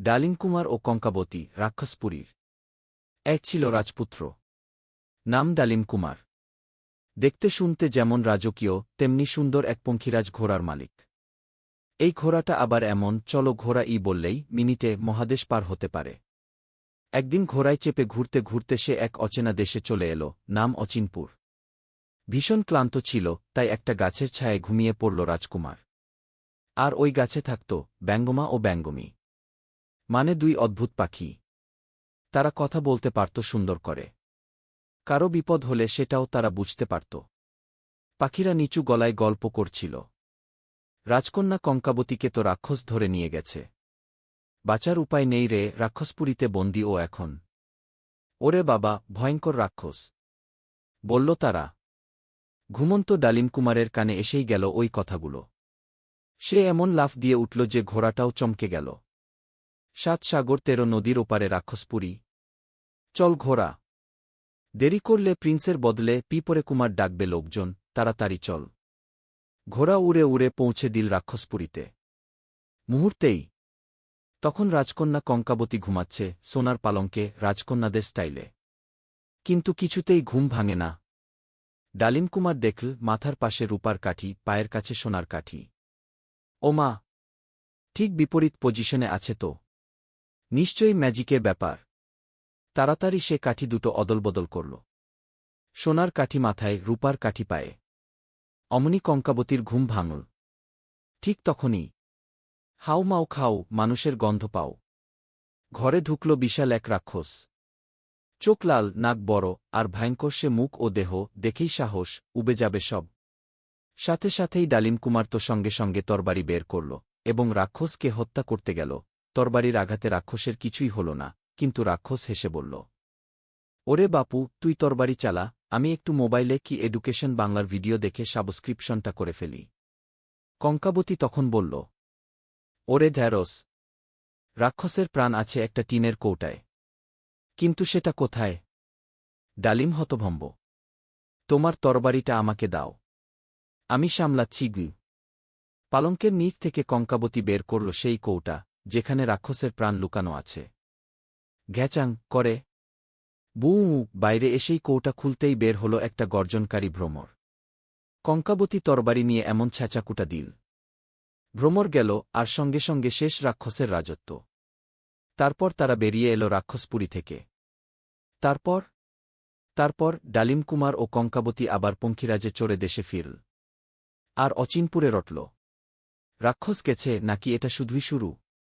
ডালিম কুমার ও কঙ্কাবতী, রাক্ষসপুরীর। এক ছিল রাজপুত্র। নাম ডালিম কুমার দেখতে শুনতে যেমন রাজকীয়, তেমনি সুন্দর এক পঙ্খিরাজ ঘোড়ার মালিক। এই ঘোড়াটা আবার এমন, চলো ঘোড়া ই বললেই মিনিটে মহাদেশ পার হতে পারে। একদিন ঘোড়ায় চেপে ঘুরতে ঘুরতে সে এক অচেনা দেশে চলে এলো, নাম অচিনপুর। ভীষণ ক্লান্ত ছিল, তাই একটা গাছের ছায়ায় ঘুমিয়ে পড়ল রাজকুমার। আর ওই গাছে থাকত ব্যঙ্গমা ও ব্যঙ্গমী। মানে দুই অদ্ভুত পাখি। তারা কথা বলতে পারত সুন্দর করে। কারও বিপদ হলে সেটাও তারা বুঝতে পারত। পাখিরা নিচু গলায় গল্প করছিল। রাজকন্যা কঙ্কাবতীকে তো রাক্ষস ধরে নিয়ে গেছে। বাঁচার উপায় নেই রে, রাক্ষসপুরীতে বন্দী ও এখন। ওরে বাবা, ভয়ঙ্কর রাক্ষস। বলল তারা। ঘুমন্ত ডালিম কুমারের কানে এসেই গেল ওই কথাগুলো। সে এমন লাফ দিয়ে উঠল যে ঘোড়াটাও চমকে গেল। সাত সাগর তেরো নদীর ওপারে রাক্ষসপুরী। চল ঘোরা দেরি করলে প্রিন্সের বদলে পিপরে কুমার ডাকবে লোকজন, তাড়াতাড়ি চল। ঘোড়া উড়ে উড়ে পৌঁছে দিল রাক্ষসপুরীতে। মুহূর্তেই। তখন রাজকন্যা কঙ্কাবতী ঘুমাচ্ছে, সোনার পালঙ্কে রাজকন্যাদের স্টাইলে। কিন্তু কিছুতেই ঘুম ভাঙে না। ডালিম কুমার দেখল মাথার পাশে রূপার কাঠি, পায়ের কাছে সোনার কাঠি। ওমা! ঠিক বিপরীত পজিশনে আছে তো। নিশ্চয়ই ম্যাজিকের ব্যাপার। তাড়াতাড়ি সে কাঠি দুটো অদলবদল করল। সোনার কাঠি মাথায়, রূপার কাঠি পায়ে। অমনি কঙ্কাবতীর ঘুম ভাঙল। ঠিক তখনই, হাও মাও খাও, মানুষের গন্ধ পাও। ঘরে ঢুকল বিশাল এক রাক্ষস। চোখ লাল, নাক বড়, আর ভয়ঙ্কর সে মুখ ও দেহ, দেখেই সাহস, উবে যাবে সব। সাথে সাথেই ডালিম কুমার তো সঙ্গে সঙ্গে তরবারি বের করল এবং রাক্ষসকে হত্যা করতে গেল। তরবারির আঘাতে রাক্ষসের কিছুই হল না, কিন্তু রাক্ষস হেসে বলল, ওরে বাপু, তুই তরবারি চালা, আমি একটু মোবাইলে কি এডুকেশন বাংলার ভিডিও দেখে সাবস্ক্রিপশনটা করে ফেলি? কঙ্কাবতী তখন বলল, ওরে ধ্যারস রাক্ষসের প্রাণ আছে একটা টিনের কৌটায়। কিন্তু সেটা কোথায়? ডালিম হতভম্ব, তোমার তরবারিটা আমাকে দাও। আমি সামলাচ্ছি গু। পালঙ্কের নিচ থেকে কঙ্কাবতী বের করল সেই কৌটা যেখানে রাক্ষসের প্রাণ লুকানো আছে। ঘ্যাচাং করে। বু, বাইরে এসেই কৌটা খুলতেই বের হল একটা গর্জনকারী ভ্রমর। কঙ্কাবতী তরবারি নিয়ে এমন ছ্যাঁচাকুটা দিল। ভ্রমর গেল আর সঙ্গে সঙ্গে শেষ রাক্ষসের রাজত্ব। তারপর তারা বেরিয়ে এলো রাক্ষসপুরী থেকে। তারপর? তারপর ডালিম কুমার ও কঙ্কাবতী আবার পঙ্খিরাজে চড়ে দেশে ফিরল। আর অচিনপুরে রটল। রাক্ষস গেছে নাকি এটা শুধুই শুরু?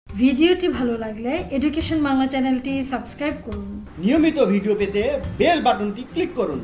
ভিডিওটি ভালো লাগলে এডুকেশন বাংলা চ্যানেলটি সাবস্ক্রাইব করুন। নিয়মিত ভিডিও পেতে বেল বাটনটি ক্লিক করুন।